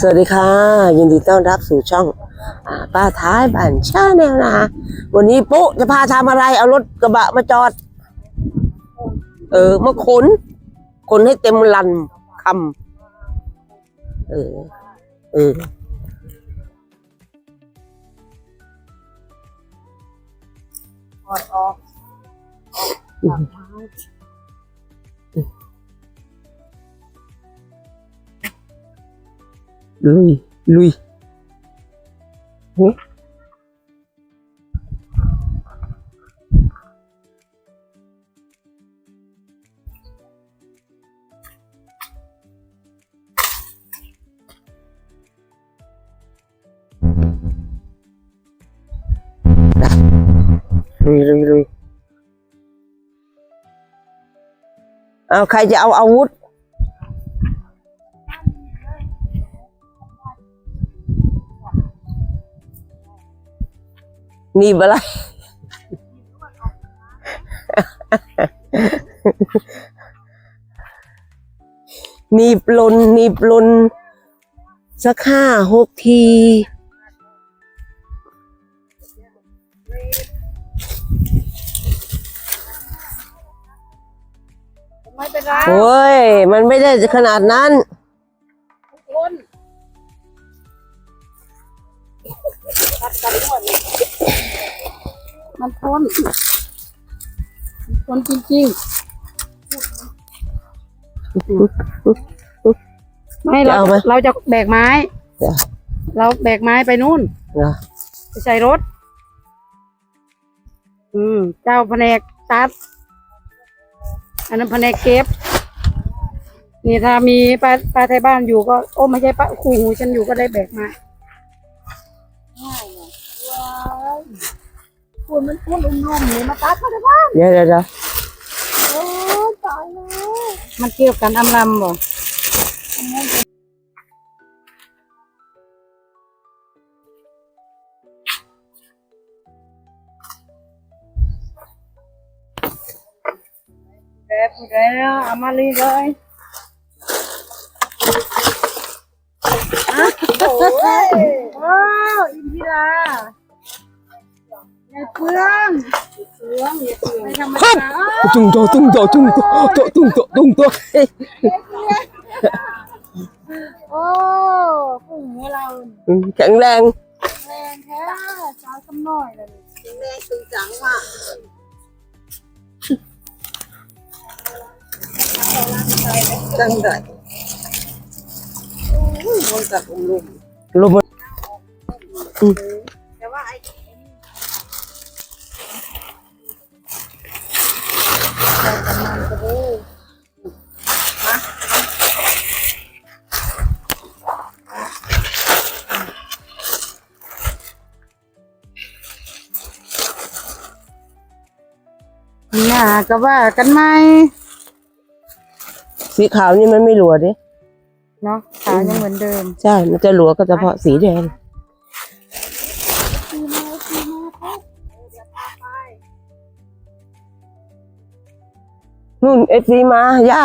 สวัสดีค่ะ ยินดีต้อนรับสู่ช่องอป้าท้ายบ้านชาแนลนะคะวันนี้ปุ๊จะพาทำอะไร เอารถกระบะมาจอด เออมาขนขนให้เต็มลันคำเออ เอออออกออก จากไม้ลุยลุยหึลุย นีบอะไรหนีบลนหนีบลนสักห้าหกที ไม่เป็นไรโอ้ย มันไม่ได้ขนาดนั้นทุกคนตัดกันหมดเลย มันทนมันทนจริงๆไม่เราจะเอาไหม เราจะแบกไม้เดี๋ยวเราแบกไม้ไปนู่นเหรอไปใส่รถ อืม เจ้าแผนกตัด อันนั้นแผนกเก็บ นี่ถ้ามีป้าป้าไทยบ้านอยู่ก็ โอ้ไม่ใช่ป้าคู่หูฉันอยู่ก็ได้แบกม คุณมันพูดลุ่มๆนี่มาตัดเขาได้บ้างเดี๋ยวเดี๋ยวเดี๋ยวโอ้ตายแล้วมันเกี่ยวกันอำลำบ่แบบแล้วเอามาลีเลยว้าวอินทิราอย่าเปลืองเปลืองอย่าเปลืองไม่ธรรมดา ตุ้งโตตุ้งโตตุ้งโตโตตุ้งโตตุ้งโตเฮ้ยโอ้ผู้หญิงเราอืมแข็งแรงแรงแท้สาวกำน้อยเลยแรงตึงจังว่ะจังได้มันกับลมลมแต่ว่าไอ้ นี่ยก็ว่ากันไหมสีขาวนี่มันไม่หลัวดิเนาะขายังเหมือนเดิม ใช่ มันจะหลัวก็เฉพาะสีแดงนู่นเอซีมาย่า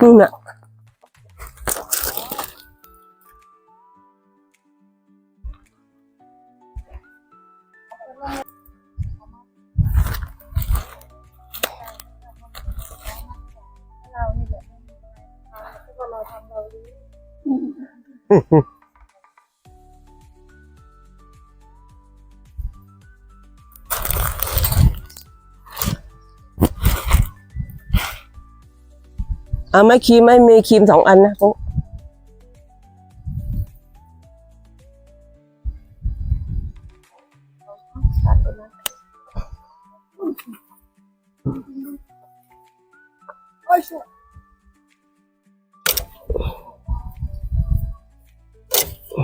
นู่นน่ะ เอาไม่ครีมไม่มีครีมสองอันนะปุ๊ ไข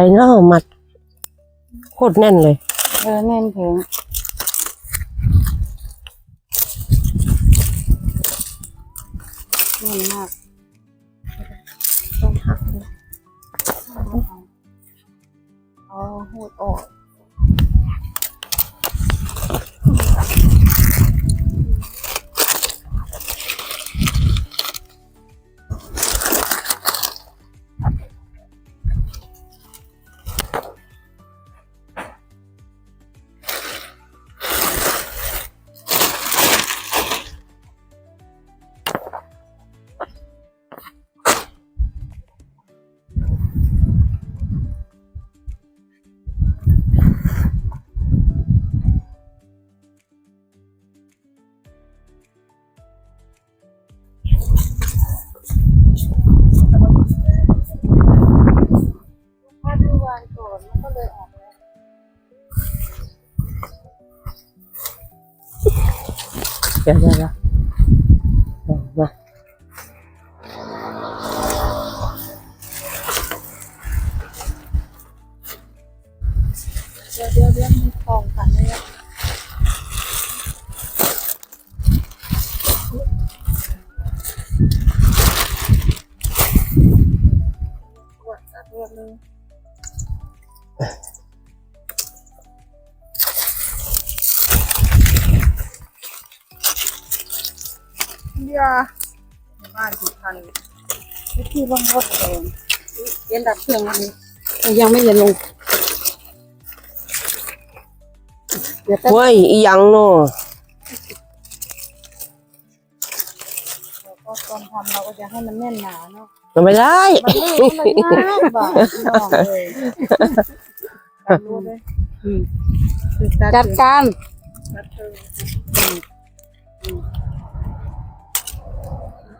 ่เน่ามัดโคตรแน่นเลย เออแน่นแข็ง น่นมากต้องหักเลยเอาหูดออก ya ya เดี๋ยวบ้านถูกทันวิธีลงรถเองเย็นดับเครื่องอันนี้ยังไม่เย็นลงเดี๋ยวแป๊บเว้ยอีหยังเนาะแล้วก็ตอนทำเราก็จะให้มันแน่นหนาเนาะมันไม่ได้มันลื่นมันง่ายบ่าน้องเลยตัดรู้เลยอืมคือตัดจัดการ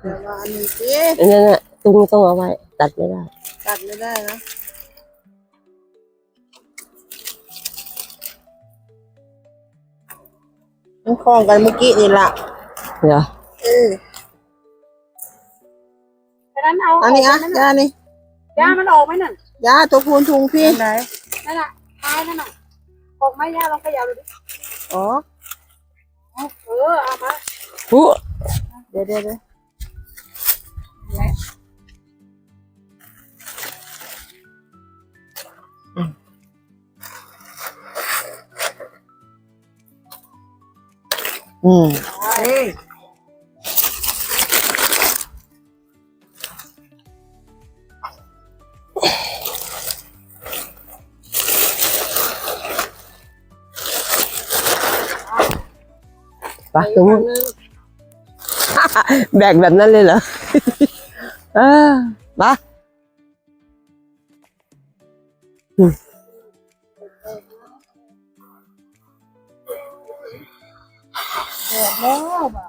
ตัดเธอเดี๋ยวว่าอันนี้สิอันนั้นน่ะตุ้งต้องเอาไว้ ตัดไม่ได้ ตัดไม่ได้นะมันคล้องกันเมื่อกี้นี่ละเดี๋ยวเออฉะนั้นเอาอันนี้อะยานี่ย่ามันออกไหมนั่นยาตัวพูนทุงพี่ไหนนั่นน่ะตายนั่นน่ะออกไหมย่าลองเขย่าดูดิอ๋อ เออเอามาหูเดี๋ยวเดี๋ยวเดี๋ยว Đấy. Ừ. Ừ. Đấy. Bắt đúng không? Bẹt bẹt nó lên rồi à, ba. Ừ. Yeah, no,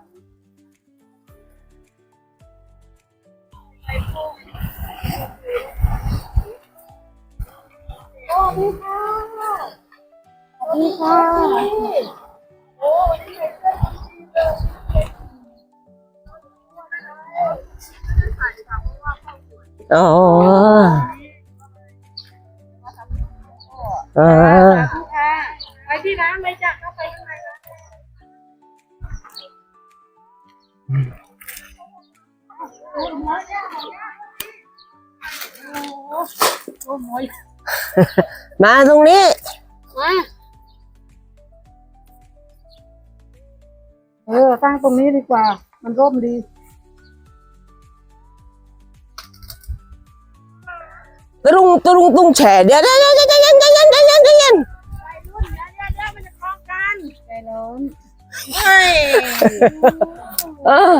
ไปที่ร้านเลยจ้ะเข้าไปข้างในร้านโอ้โหมาตรงนี้มาเออตั้งตรงนี้ดีกว่า มันร่มดีตรุงตรุงตุงแฉเดี๋ยวเดี๋ยวเดี๋ยวเดี๋ยวเดี๋ยวเดี๋ยว กันใจร้อนเฮ้ยเออ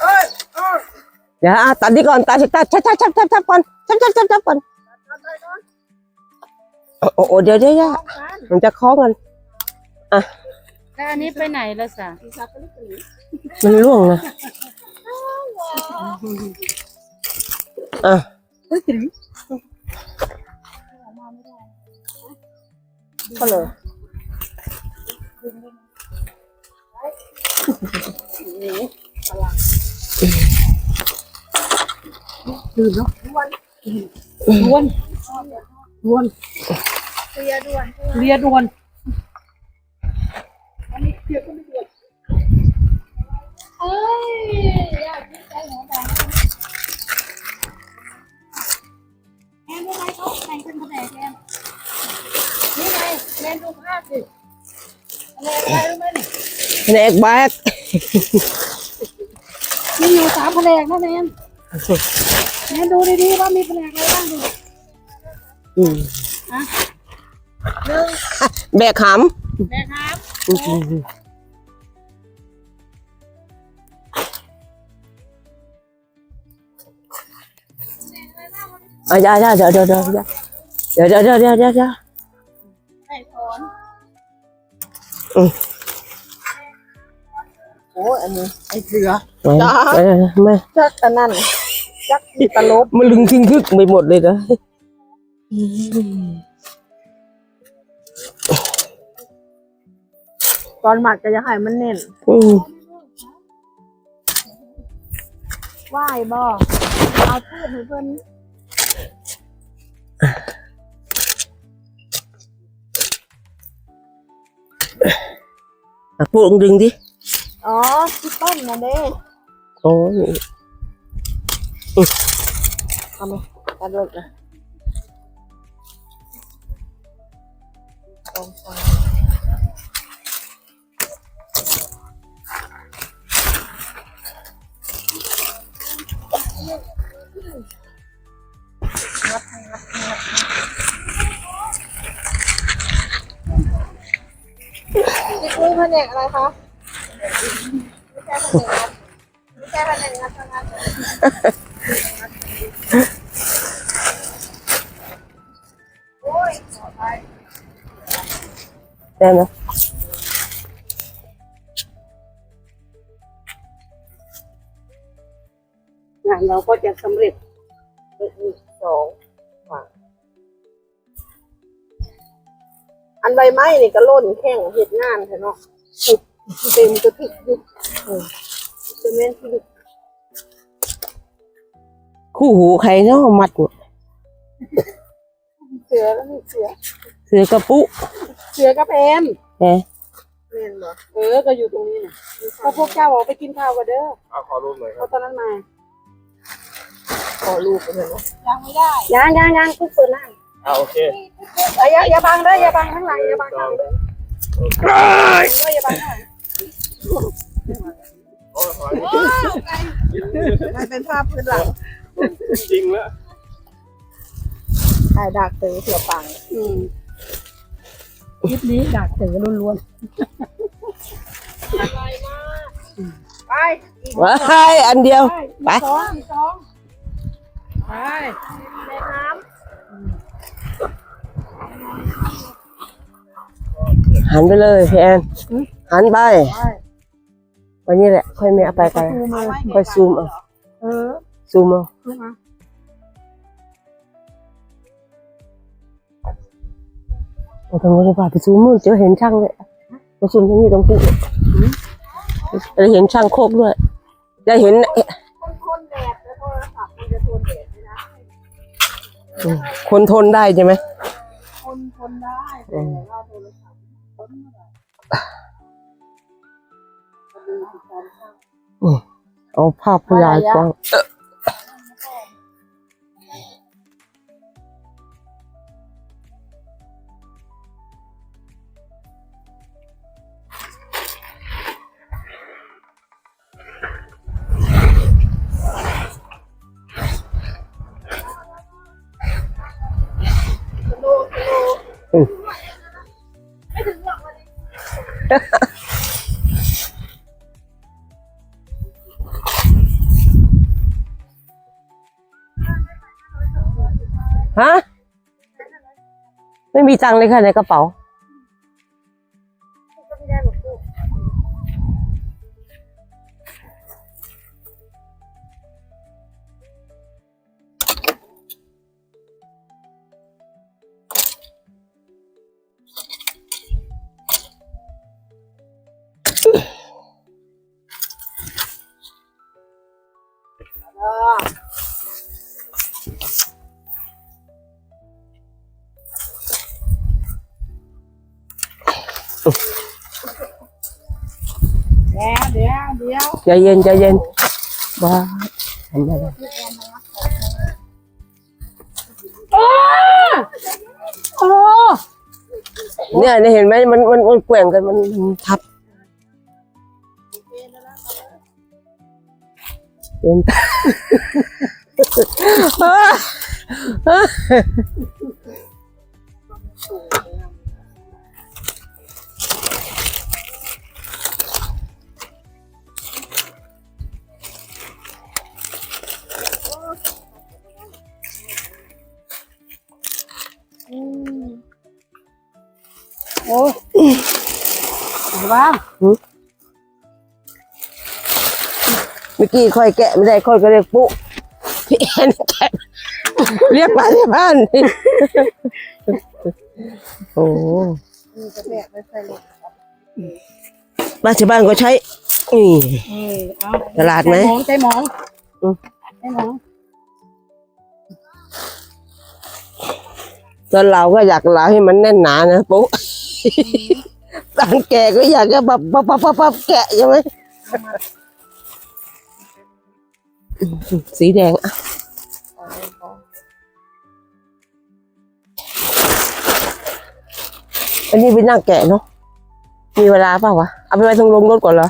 เอ้ยเอ้ยเดี๋ยวอะตัดดีก่อนตัดตัดชับชับชับชับชับก่อนชับชับชับชับก่อนโอ้โอ้เดี๋ยวเดี๋ยวเดี๋ยวมันจะคล้องกันแล้วอันนี้ไปไหนแล้วสะมันร่วงนะอะ ก็เลยลืมเนาะด่วนด่วนเคลียร์ด่วนเคลียร์ด่วนอันนี้เคลียร์ก็ไม่ด่วนเอ้ยอยากกินใจหัวแดงแอนรู้ไหมเขาแข่งเป็นแผนกแอนนี่ไง แอนดูภาพสิอะไรอะไรรู้ไหมนี่แผนกแบกมีอยู่สามแผนกนะแนนแนนดูดีๆว่ามีแผนกอะไรบ้างดูอืมหนึ่งแบกหแม่ครับำอืมอะอย่าอย่าเดี๋ยวเดี๋ยวเดี๋ยวเดี๋ยวเดี๋ยวเดี๋ยวเดี๋ยวเดี๋ยว โอ้ยอันนี้ไอ้เสือไม่ไม่ไม่จักอันนั้นจักตลบมันลึงทึงทึกไปหมดเลยนะตอนหมักก็จะให้มันเน้นอืมไหว้บ่เอาพืชให้เพิ่นอะพวกดึงดิอ๋อที่ต้น à, bộ cũng đừng đi. Ồ, chị con là đấy Ồ, ừ. Cầm đi, ta được rồi. Không sao นี่คือแผนกอะไรคะไม่ใช่แผนกครับไม่ใช่แผนกงานทำงานโอ้ยขอไปได้ไหมงานเราก็จะสำเร็จสองค่ะอันใบไม้นี่ก็ล่นแข้งเห็ดงานใช่เนาะ ขุดเต็มกระติกยุบเออเซเมนต์ที่ยุบคู่หูใครเนาะมัดหมดเสือแล้วนี่เสือเสือกระปุเสือกับแอนแหมเรียนบ่เออ ก็อยู่ตรงนี้นะก็พวกเจ้าออกไปกินข้าวกันเด้อเอาขอรูปหน่อยคเพรับราะตอนนั้นมาขอรูปไปเลยเนาะยังไม่ได้ยังยังยังเพิ่งเปิดหน้าเอาโอเคเอ้ยอย่าอย่าบังเด้ออย่าบังข้างหลังอย่าบังข้างหลัง มันเป็นภาพพื้นหลังจริงแล้วถ่ายดักเสือเสือปังอืมคลิปนี้ดักเสือล้วนไปอีกว้ายอันเดียวๆไป สองอีกสองไป ในน้ หันไปเลยพี่แอนหันไปำไปวันนี้แหละ ค่อยไม่เอาไปกันซูมมาค่อยซูมเอาเออซูมเอาซูมมาเอาตรงนี้ดีกว่าไปซูมนู่นเจอเห็นช่างเลยมาซูมตรงนี้ตรงปุ๊จะเห็นช่างโคกด้วยจะเห็นคนทนแดดแล้วโทรศัพท์มันจะทนแดดไหมนะอืมคนทนได้ใช่ไหมคนทนได้แต่ว่าโทรศัพท์ทนไม่ได้ เอาภาพผู้ใหญ่กว้างีตังค์เลยค่ะในกระเป๋า ใจเย็นใจเย็นบ้าทำอะไรโอ้เนี่ยเนี่ยเห็นไหมมันมันมันแกว่งกันมันมันทับเดินเอ้ โอ้เห็นปะเมื่อกี้ค่อยแกะไม่ได้ค่อยก็เรียกปุ๊พี่แอนแกะเรียกมาที่บ้านโอ้นี่จะแบกไปใส่รถบ้านที่บ้านก็ใช้นี่เออเอาตลาดไหมใจมองใจมองอืมใจมอง ตอนเราก็อยากเหลาให้มันแน่นหนานะปุ๊ตอนแกะก็อยากจะแบบปับปับปับปับแกะใช่ไหมสีแดงอะอันนี้ไปนั่งแกะเนาะมีเวลาเปล่าวะเอาไปไว้ตรงลงรถก่อนเหรอ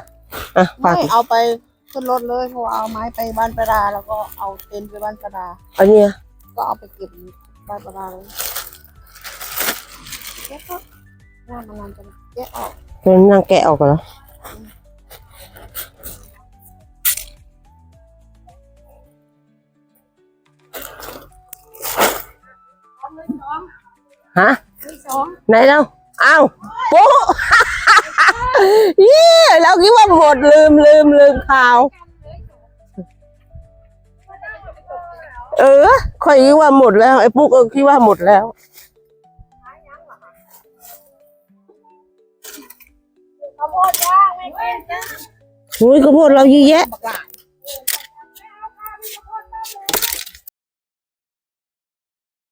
อะฝากไม่เอาไปขึ้นรถเลยเพราะว่าเอาไม้ไปบ้านประดา แล้วก็เอาเต็นท์ไปบ้านประดา อันเนี้ยก็เอาไปเก็บบ้านประดาเลย แกะก็ว่ามันนานจังแกะออกไปนั่งแกะออกก่อนเหรอฮะไหนเราอ้าวโป๊ะยี่เราคิดว่าหมดลืมลืมลืมข่าว เออคอยคิดว่าหมดแล้วไอ้ปุ๊กก็คิดว่าหมดแล้ว โพดย่างไม่กินจ้าโอ้ยข้าวโพดเราเยอะแยะ บักหลา